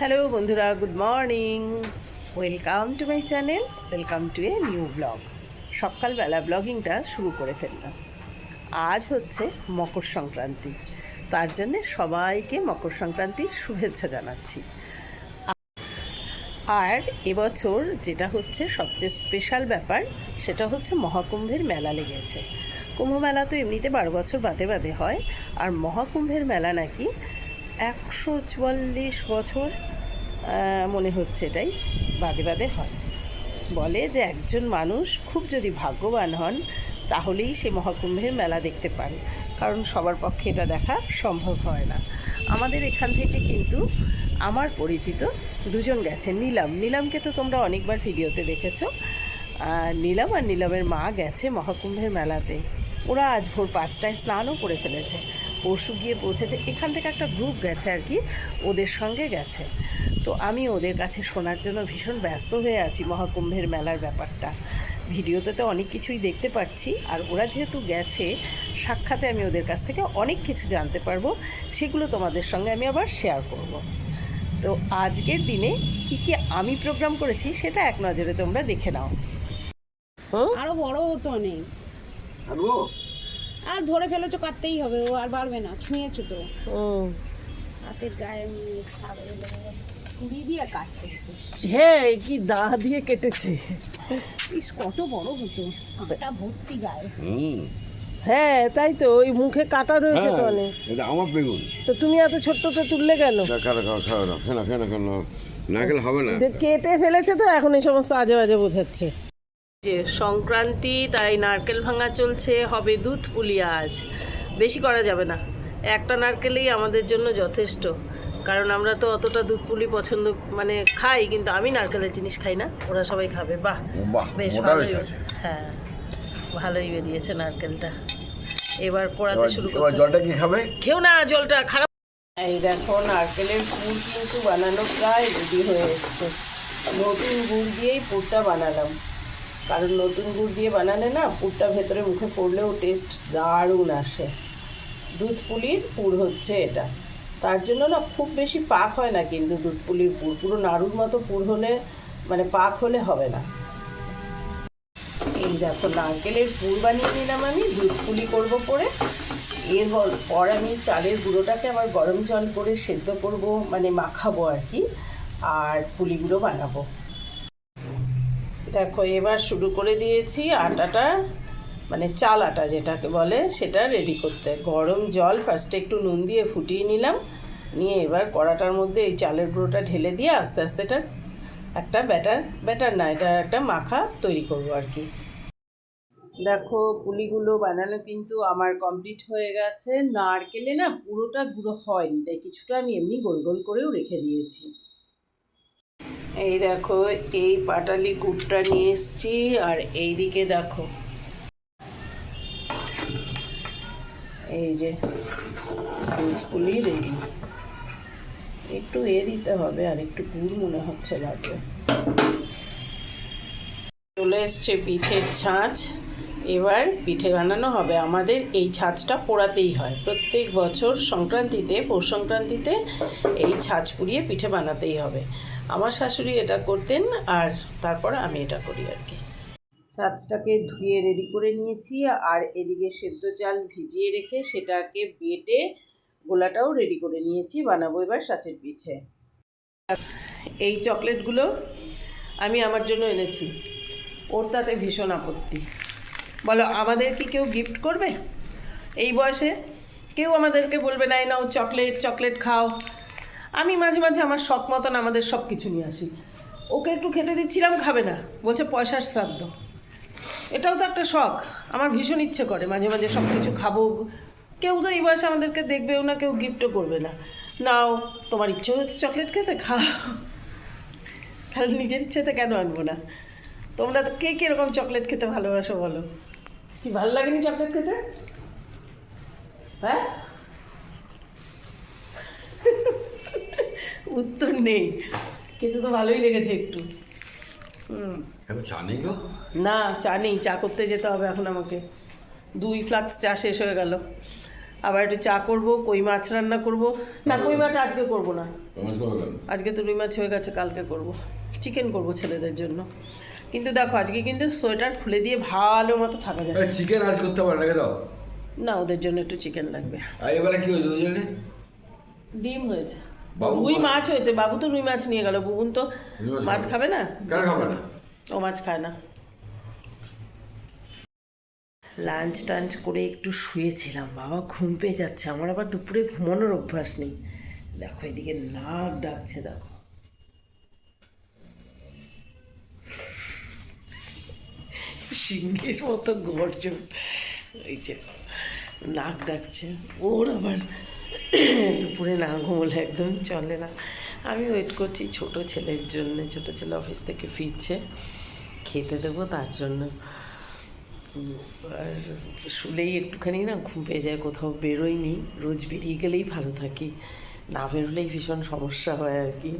Hello বন্ধুরা, good morning. Welcome to my channel, welcome to a new blog. সকালবেলা ব্লগিংটা শুরু করে ফেললাম। আজ হচ্ছে মকর সংক্রান্তি, তার জন্যে সবাইকে মকর সংক্রান্তির শুভেচ্ছা জানাচ্ছি। আর এবছর যেটা হচ্ছে সবচেয়ে স্পেশাল ব্যাপার, সেটা হচ্ছে মহাকুম্ভের মেলা লেগেছে। কুম্ভ মেলা তো এমনিতে বারো বছর বাদে বাদে হয়, আর মহাকুম্ভের মেলা নাকি একশো চুয়াল্লিশ বছর মনে হচ্ছে এটাই, বাদে বাদে হয়। বলে যে একজন মানুষ খুব যদি ভাগ্যবান হন, তাহলেই সে মহাকুম্ভের মেলা দেখতে পারে কারণ সবার পক্ষে এটা দেখা সম্ভব হয় না। আমাদের এখান থেকে কিন্তু আমার পরিচিত দুজন গেছে নীলাম। নীলামকে তো তোমরা অনেকবার ভিডিওতে দেখেছ। নীলাম আর নীলামের মা গেছে মহাকুম্ভের মেলাতে। ওরা আজ ভোর পাঁচটায় স্নানও করে ফেলেছে। পরশু গিয়ে পৌঁছেছে। এখান থেকে একটা গ্রুপ গেছে আর কি, ওদের সঙ্গে গেছে। তো আমি ওদের কাছে শোনার জন্য ভীষণ ব্যস্ত হয়ে আছি মহাকুম্ভের মেলার ব্যাপারটা। ভিডিওতে তো অনেক কিছুই দেখতে পাচ্ছি আর ওরা যেহেতু গেছে সাক্ষাতে আমি ওদের কাছ থেকে অনেক কিছু জানতে পারব সেগুলো তোমাদের সঙ্গে আমি আবার শেয়ার করব। তো আজকের দিনে কি কি আমি প্রোগ্রাম করেছি সেটা এক নজরে তোমরা দেখে নাও। হুম আরও বড় হতো অনেক। আর ধরে ফেলেছো কাটতেই হবে ও আর বাড়বে না ছুঁয়েছো তো। হাতের গায়ে ছুরি দিয়ে কাটতে হ্যাঁ কি দা দিয়ে কেটেছে। ইস কত বড় হতো আটা ভর্তি গায়ে। হুম। হ্যাঁ তাই তো ওই মুখে কাটা রয়েছে তো হ্যাঁ, অনেক। এটা আমার বেগুন। তো তুমি এত ছোট্টতে তুললে কেন? খাও খাও খাও না খেলে হবে না। কেটে ফেলেছে তো এখন এই সমস্ত আজে বাজে বোঝাচ্ছে। যে সংক্রান্তি তাই নারকেল ভাঙা চলছে হবে দুধ পুলি আজ। বেশি করা যাবে না। একটা নারকেলেই আমাদের জন্য যথেষ্ট। কারণ আমরা তো অতটা দুধ পুলি পছন্দ মানে খাই কিন্তু আমি নারকেলের জিনিস খাই না ওরা সবাই খাবে বাহ বেশ ভালোই হ্যাঁ ভালোই বেরিয়েছে নারকেলটা। এবার পোড়াতে শুরু এবার জলটা কি খাবে? খেও না জলটা খারাপ এই দেখো নারকেলের পুর কিন্তু বানানো প্রায় রেডি হয়ে এসছে। নতুন গুড় দিয়েই পুরটা বানালাম। কারণ নতুন গুড় দিয়ে বানালে না পুরটা ভেতরে মুখে পড়লেও টেস্ট দারুণ আসে। দুধ পুলির পুর হচ্ছে এটা। তার জন্য না খুব বেশি পাক হয় না কিন্তু দুধ পুলির পুর, পুরো নাড়ুর মতো পুর হলে মানে পাক হলে হবে না। এই দেখো, নারকেলের পুর বানিয়ে নিলাম আমি দুধ পুলি করব পরে এর পর আমি চালের গুঁড়োটাকে আবার গরম জল করে সেদ্ধ করব মানে মাখাবো আর কি, আর পুলিগুলো বানাবো। দেখো, এবার শুরু করে দিয়েছি আটাটা। মানে চাল আটা যেটাকে বলে, সেটা রেডি করতে। গরম জল ফার্স্টে একটু নুন দিয়ে ফুটিয়ে নিলাম। নিয়ে এবার কড়াটার মধ্যে এই চালের গুঁড়োটা ঢেলে দিয়ে আস্তে আস্তে এটা একটা ব্যাটার ব্যাটার না, এটা একটা মাখা তৈরি করব আর কি। দেখো, পুলিগুলো বানানো কিন্তু আমার কমপ্লিট হয়ে গেছে। নারকেলে না পুরোটা গুঁড়ো হয়নি, তাই কিছুটা আমি এমনি গোল গোল করেও রেখে দিয়েছি। এই দেখো, এই পাটালি কুটটা নিয়ে এসছি। আর এইদিকে দেখো এই যে দুধ পুলি রেডি। একটু এ দিতে হবে আর একটু গুড় মনে হচ্ছে লাগবে। চলে এসছে পিঠের ছাঁচ। এবার পিঠে বানানো হবে। আমাদের এই ছাঁচটা পোড়াতেই হয়। প্রত্যেক বছর সংক্রান্তিতে, পৌষ সংক্রান্তিতে এই ছাঁচ পুড়িয়ে পিঠে বানাতেই হবে। আমার শাশুড়ি এটা করতেন আর তারপর আমি এটা করি আর কি। ছাঁচটাকে ধুয়ে রেডি করে নিয়েছি আর এদিকে সেদ্ধ চাল ভিজিয়ে রেখে সেটাকে বেটে গোলাটাও রেডি করে নিয়েছি, বানাবো এবার সাঁচের পিঠে। এই চকলেটগুলো আমি আমার জন্য এনেছি। ওর তাতে ভীষণ আপত্তি। বলো, আমাদের কি কেউ গিফট করবে? এই বয়সে কেউ আমাদেরকে বলবে না নাও, চকলেট চকলেট খাও। আমি মাঝে মাঝে আমার শখ মতন আমাদের সব কিছু নিয়ে আসি। ওকে একটু খেতে দিচ্ছিলাম, খাবে না। বলছে, পয়সার শ্রাদ্ধ। এটাও তো একটা শখ। আমার ভীষণ ইচ্ছে করে মাঝে মাঝে সব কিছু খাব। কেউ তো এই বয়সে আমাদেরকে দেখবেও না, কেউ গিফটও করবে না। নাও, তোমার ইচ্ছে হচ্ছে চকলেট খেতে, খাও। তাহলে নিজের ইচ্ছেতে কেন আনব না? তোমরা কে কীরকম চকলেট খেতে ভালোবাসো বলো? কি ভালো লাগেনি চকলেট খেতে? হ্যাঁ? উত্তর নেই। খেতে তো ভালোই লেগেছে একটু। হুম। এখন জানি গো? না চা নেই চা করতে যেতে হবে এখন আমাকে। দুই ফ্লাক্স চা শেষ হয়ে গেল। আবার একটু চা করব কই মাছ রান্না করব? না কই মাছ আজকে করব না। আজকে তো রুই মাছ হয়ে গেছে কালকে করব। চিকেন করব ছেলেদের জন্য। কিন্তু দেখো আজকে কিন্তু সোয়েটার খুলে দিয়ে ভালো মতো থাকা যায়। চিকেন আজ করতে পারে রেখে দাও। না ওদের জন্য একটু চিকেন লাগবে। আর এবারে কি হয়েছে দুজনে? ডিম হয়েছে। বাবু রুই মাছ হয়েছে বাবু তো রুই মাছ নিয়ে গেল বুবুন তো মাছ? খাবে না? কেন খাবে না? ও মাছ খায় না। লাঞ্চ টাঞ্চ করে একটু শুয়েছিলাম, বাবা ঘুম পেয়ে যাচ্ছে। আমার আবার দুপুরে ঘুমানোর অভ্যাস নেই। দেখো এদিকে নাক ডাকছে, দেখো। সিংহের মতো গর্জন। এই যে নাক ডাকছে। ওর আবার দুপুরে না ঘুমলে একদম চলে না। আমি ওয়েট করছি ছোট ছেলের জন্য, ছোট ছেলে অফিস থেকে ফিরছে। খেতে দেবো, তার জন্য। আর শুলেই একটুখানি না ঘুম পেয়ে যায়, কোথাও বেরোয়নি রোজ বেরিয়ে গেলেই ভালো থাকি। না বেরোলেই ভীষণ সমস্যা হয় আর কি।